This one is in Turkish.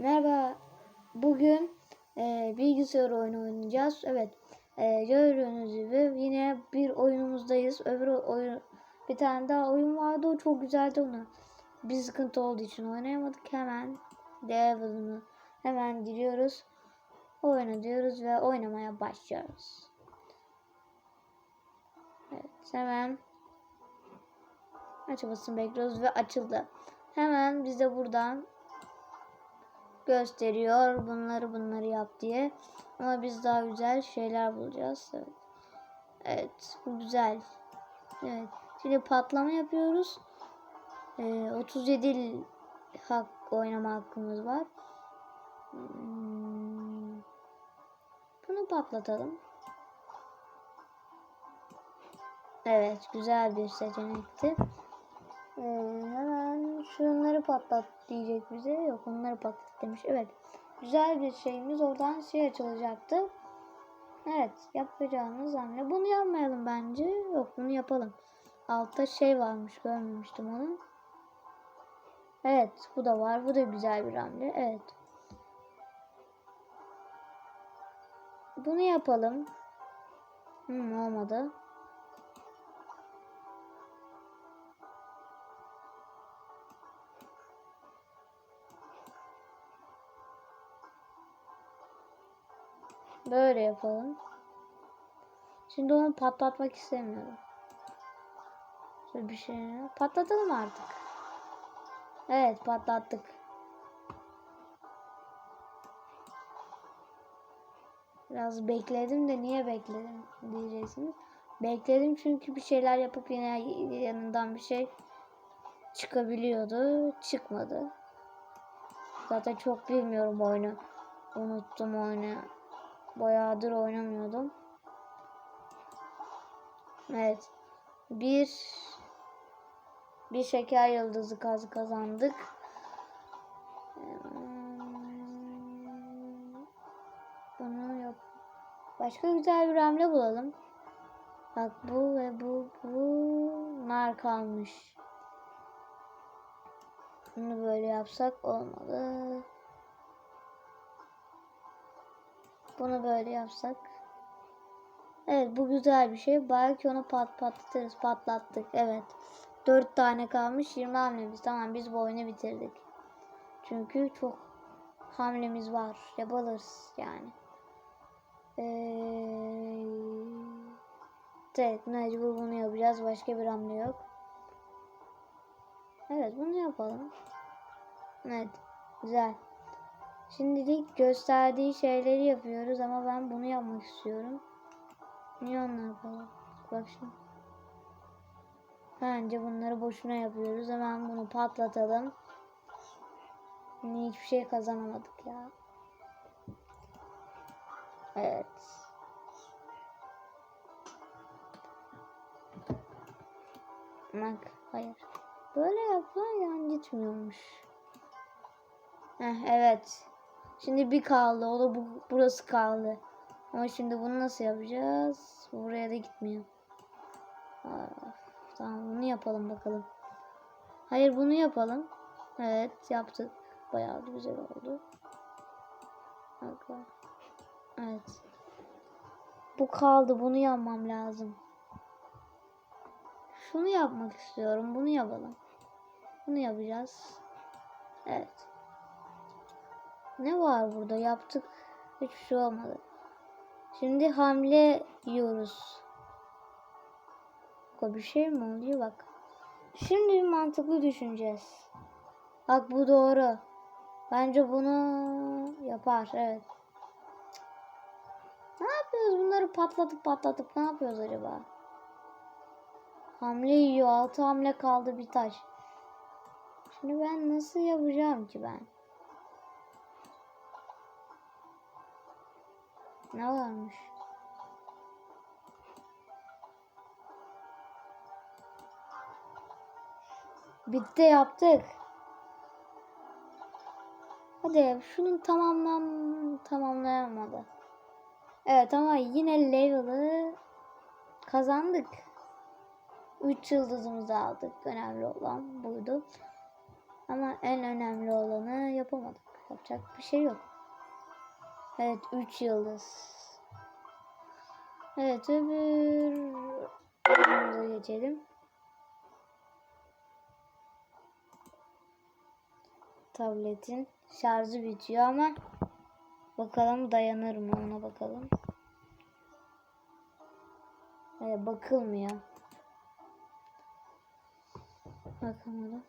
Merhaba. Bugün e, bilgisayar oyunu oynayacağız. Evet. E, gördüğünüz gibi yine bir oyunumuzdayız. Öbür oyun bir tane daha oyun vardı. O çok güzeldi onu. Bir sıkıntı olduğu için oynayamadık. Hemen devamını hemen giriyoruz. Oyna diyoruz ve oynamaya başlıyoruz. Evet. Hemen açılmasını bekliyoruz ve açıldı. Hemen biz de buradan gösteriyor bunları bunları yap diye. Ama biz daha güzel şeyler bulacağız. Evet. Evet bu güzel. Evet. Şimdi patlama yapıyoruz. Ee, 37 hak oynama hakkımız var. Hmm. Bunu patlatalım. Evet güzel bir seçenekti. Ee, hemen şunları patlat diyecek bize. Yok onları patlat demiş. Evet. Güzel bir şeyimiz oradan şey açılacaktı. Evet yapacağımız hamle. Bunu yapmayalım bence. Yok bunu yapalım. Altta şey varmış görmemiştim onu. Evet bu da var. Bu da güzel bir hamle. Evet. Bunu yapalım. Hmm, olmadı. Böyle yapalım. Şimdi onu patlatmak istemiyorum. Şöyle bir şey. Patlatalım artık. Evet patlattık. Biraz bekledim de niye bekledim diyeceksiniz. Bekledim çünkü bir şeyler yapıp yine yanından bir şey çıkabiliyordu. Çıkmadı. Zaten çok bilmiyorum oyunu. Unuttum oyunu. Bayağıdır oynamıyordum. Evet. Bir bir şeker yıldızı kaz kazandık. Bunu yap. Başka güzel bir hamle bulalım. Bak bu ve bu bunlar kalmış. Bunu böyle yapsak olmalı. Bunu böyle yapsak. Evet bu güzel bir şey. Belki onu pat patlatırız. Patlattık. Evet. 4 tane kalmış. 20 hamlemiz. Tamam biz bu oyunu bitirdik. Çünkü çok hamlemiz var. Yapalırız yani. Ee, evet mecbur bunu yapacağız. Başka bir hamle yok. Evet bunu yapalım. Evet. Güzel. Şimdilik gösterdiği şeyleri yapıyoruz ama ben bunu yapmak istiyorum. Niye onlar yapalım? Bak şimdi. Bence bunları boşuna yapıyoruz. Hemen bunu patlatalım. Hiçbir şey kazanamadık ya. Evet. Bak hayır. Böyle yaplar yani gitmiyormuş. Heh, evet. Şimdi bir kaldı. O da bu, burası kaldı. Ama şimdi bunu nasıl yapacağız? Buraya da gitmiyor. Aa, tamam bunu yapalım bakalım. Hayır bunu yapalım. Evet yaptık. Bayağı da güzel oldu. Evet. Bu kaldı. Bunu yapmam lazım. Şunu yapmak istiyorum. Bunu yapalım. Bunu yapacağız. Evet. Ne var burada? Yaptık. Hiçbir şey olmadı. Şimdi hamle yiyoruz. Bir şey mi oluyor bak. Şimdi mantıklı düşüneceğiz. Bak bu doğru. Bence bunu yapar. Evet. Ne yapıyoruz? Bunları patlatıp patlatıp ne yapıyoruz acaba? Hamle yiyor. Altı hamle kaldı bir taş. Şimdi ben nasıl yapacağım ki ben? Ne varmış? Bitti yaptık. Hadi şunu tamamlam tamamlayamadı. Evet ama yine level'ı kazandık. 3 yıldızımızı aldık. Önemli olan buydu. Ama en önemli olanı yapamadık. Yapacak bir şey yok. Evet 3 yıldız. Evet öbür oyunumuza geçelim. Tabletin şarjı bitiyor ama bakalım dayanır mı ona bakalım. Evet, bakılmıyor. Bakamadım.